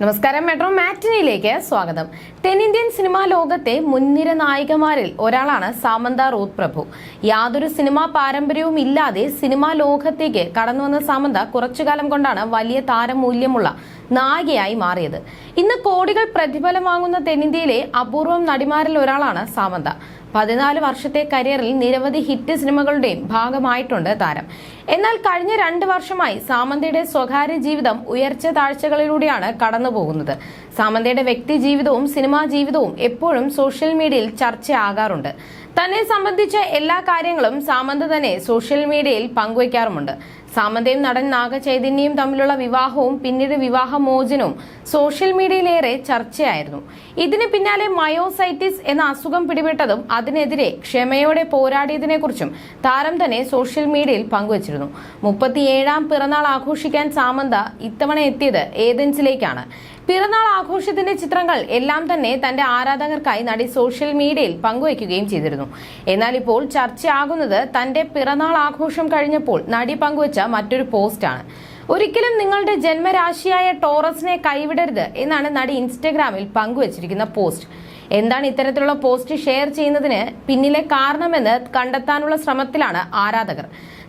നമസ്കാരം. മെട്രോ മാറ്റിനിയിലേക്ക് സ്വാഗതം. തെന്നിന്ത്യൻ സിനിമാ ലോകത്തെ മുൻനിര നായികമാരിൽ ഒരാളാണ് സാമന്ത റൂത്ത് പ്രഭു. യാതൊരു സിനിമാ പാരമ്പര്യവും ഇല്ലാതെ സിനിമാ ലോകത്തേക്ക് കടന്നു വന്ന സാമന്ത കുറച്ചുകാലം കൊണ്ടാണ് വലിയ താരമൂല്യമുള്ള നായികയായി മാറിയത്. ഇന്ന് കോടികൾ പ്രതിഫലം വാങ്ങുന്ന തെന്നിന്ത്യയിലെ അപൂർവം നടിമാരിൽ ഒരാളാണ് സാമന്ത. പതിനാല് വർഷത്തെ കരിയറിൽ നിരവധി ഹിറ്റ് സിനിമകളുടെയും ഭാഗമായിട്ടുണ്ട് താരം. എന്നാൽ കഴിഞ്ഞ രണ്ട് വർഷമായി സാമന്തയുടെ സ്വകാര്യ ജീവിതം ഉയർച്ച താഴ്ചകളിലൂടെയാണ് കടന്നുപോകുന്നത്. സാമന്തയുടെ വ്യക്തി ജീവിതവും സിനിമാ ജീവിതവും എപ്പോഴും സോഷ്യൽ മീഡിയയിൽ ചർച്ചയാകാറുണ്ട്. തന്നെ സംബന്ധിച്ച എല്ലാ കാര്യങ്ങളും സാമന്ത തന്നെ സോഷ്യൽ മീഡിയയിൽ പങ്കുവയ്ക്കാറുമുണ്ട്. സാമന്തയും നടൻ നാഗചൈതന്യയും തമ്മിലുള്ള വിവാഹവും പിന്നീട് വിവാഹമോചനവും സോഷ്യൽ മീഡിയയിലേറെ ചർച്ചയായിരുന്നു. ഇതിന് പിന്നാലെ മയോസൈറ്റിസ് എന്ന അസുഖം പിടിപെട്ടതും അതിനെതിരെ ക്ഷമയോടെ പോരാടിയതിനെക്കുറിച്ചും താരം തന്നെ സോഷ്യൽ മീഡിയയിൽ പങ്കുവച്ചിരുന്നു. മുപ്പത്തിയേഴാം പിറന്നാൾ ആഘോഷിക്കാൻ സാമന്ത ഇത്തവണ എത്തിയത് ഏതൻസിലേക്കാണ്. പിറന്നാൾ ആഘോഷത്തിന്റെ ചിത്രങ്ങൾ എല്ലാം തന്നെ തന്റെ ആരാധകർക്കായി നടി സോഷ്യൽ മീഡിയയിൽ പങ്കുവയ്ക്കുകയും ചെയ്തിരുന്നു. എന്നാൽ ഇപ്പോൾ ചർച്ചയാകുന്നത് തന്റെ പിറന്നാൾ ആഘോഷം കഴിഞ്ഞപ്പോൾ നടി പങ്കുവച്ച മറ്റൊരു പോസ്റ്റാണ്. ഒരിക്കലും നിങ്ങളുടെ ജന്മരാശിയായ ടോറസിനെ കൈവിടരുത് എന്നാണ് നടി ഇൻസ്റ്റഗ്രാമിൽ പങ്കുവച്ചിരിക്കുന്ന പോസ്റ്റ്. എന്താണ് ഇത്തരത്തിലുള്ള പോസ്റ്റ് ഷെയർ ചെയ്യുന്നതിന് പിന്നിലെ കാരണമെന്ന് കണ്ടെത്താനുള്ള ശ്രമത്തിലാണ് ആരാധകർ.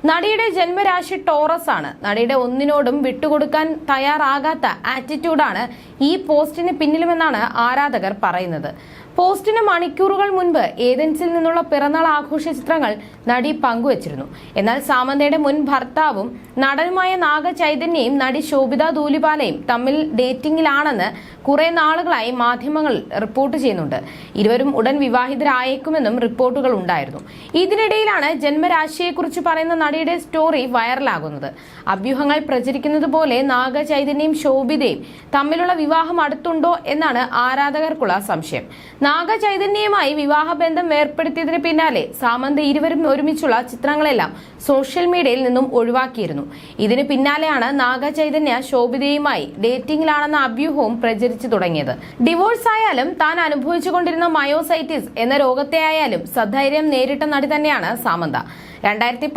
നടിയുടെ ജന്മരാശി ടോറസ് ആണ്. നടിയുടെ ഒന്നിനോടും വിട്ടുകൊടുക്കാൻ തയ്യാറാകാത്ത ആറ്റിറ്റ്യൂഡാണ് ഈ പോസ്റ്റിന് പിന്നിലുമെന്നാണ് ആരാധകർ പറയുന്നത്. പോസ്റ്റിന് മണിക്കൂറുകൾ മുൻപ് ഏതൻസിൽ നിന്നുള്ള പിറന്നാൾ ആഘോഷ ചിത്രങ്ങൾ നടി പങ്കുവച്ചിരുന്നു. എന്നാൽ സാമന്തയുടെ മുൻ ഭർത്താവും നടനുമായ നാഗ ചൈതന്യയും നടി ശോഭിത ദൂലിപാലയും തമ്മിൽ ഡേറ്റിംഗിലാണെന്ന് കുറെ നാളുകളായി മാധ്യമങ്ങൾ റിപ്പോർട്ട് ചെയ്യുന്നുണ്ട്. ഇരുവരും ഉടൻ വിവാഹിതരായേക്കുമെന്നും റിപ്പോർട്ടുകൾ ഉണ്ടായിരുന്നു. ഇതിനിടയിലാണ് ജന്മരാശിയെക്കുറിച്ച് പറയുന്ന നടിയുടെ സ്റ്റോറി വൈറലാകുന്നത്. അഭ്യൂഹങ്ങൾ പ്രചരിക്കുന്നത് പോലെ നാഗചൈതന്യയും ശോഭിതയും തമ്മിലുള്ള വിവാഹം അടുത്തുണ്ടോ എന്നാണ് ആരാധകർക്കുള്ള സംശയം. നാഗചൈതന്യയുമായി വിവാഹബന്ധം ഏർപ്പെടുത്തിയതിന് പിന്നാലെ സാമന്ത് ഇരുവരും ഒരുമിച്ചുള്ള ചിത്രങ്ങളെല്ലാം സോഷ്യൽ മീഡിയയിൽ നിന്നും ഒഴിവാക്കിയിരുന്നു. ഇതിന് പിന്നാലെയാണ് നാഗചൈതന്യ ശോഭിതയുമായി ഡേറ്റിംഗിലാണെന്ന അഭ്യൂഹവും പ്രചരിച്ചു തുടങ്ങിയത്. ഡിവോഴ്സ് ആയാലും താൻ അനുഭവിച്ചുകൊണ്ടിരുന്ന മയോസൈറ്റിസ് എന്ന രോഗത്തെ ആയാലും സധൈര്യം നേരിട്ട നടി തന്നെയാണ് സാമന്ത. രണ്ടായിരത്തി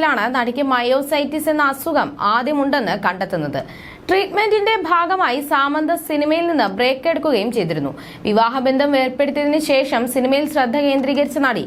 പന്ത്രണ്ടിലാണ് നടിക്ക് മയോസൈറ്റിസ് എന്ന അസുഖം ആദ്യമുണ്ടെന്ന് കണ്ടെത്തുന്നത്. ട്രീറ്റ്മെന്റിന്റെ ഭാഗമായി സാമന്ത സിനിമയിൽ നിന്ന് ബ്രേക്ക് എടുക്കുകയും ചെയ്തിരുന്നു. വിവാഹബന്ധം ഏർപ്പെടുത്തിയതിനു ശേഷം സിനിമയിൽ ശ്രദ്ധ കേന്ദ്രീകരിച്ച നടി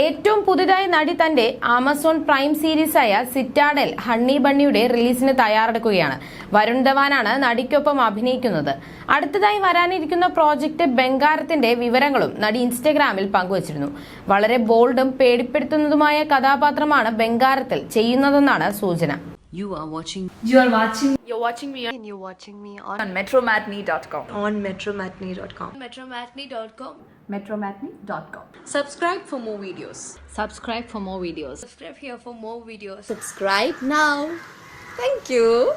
ഏറ്റവും പുതുതായി നടി തന്റെ ആമസോൺ പ്രൈം സീരീസായ സിറ്റാഡൽ ഹണ്ണി ബണ്ണിയുടെ റിലീസിന് തയ്യാറെടുക്കുകയാണ് വരുൺ ധവാനാണ് നടിക്കൊപ്പം അഭിനയിക്കുന്നത് അടുത്തതായി വരാനിരിക്കുന്ന പ്രോജക്റ്റ് ബംഗാരത്തിന്റെ വിവരങ്ങളും നടി ഇൻസ്റ്റഗ്രാമിൽ പങ്കുവച്ചിരുന്നു വളരെ ബോൾഡും പേടിപ്പെടുത്തുന്നതുമായ കഥാപാത്രമാണ് ബംഗാരത്തിൽ ചെയ്യുന്നതെന്നാണ് സൂചന You are watching You are watching You're watching me and you're watching me on, on metromatney.com. on metromatney.com. metromatney.com. metromatney.com. Subscribe for more videos. Subscribe for more videos. Subscribe here for more videos. Subscribe now. Thank you.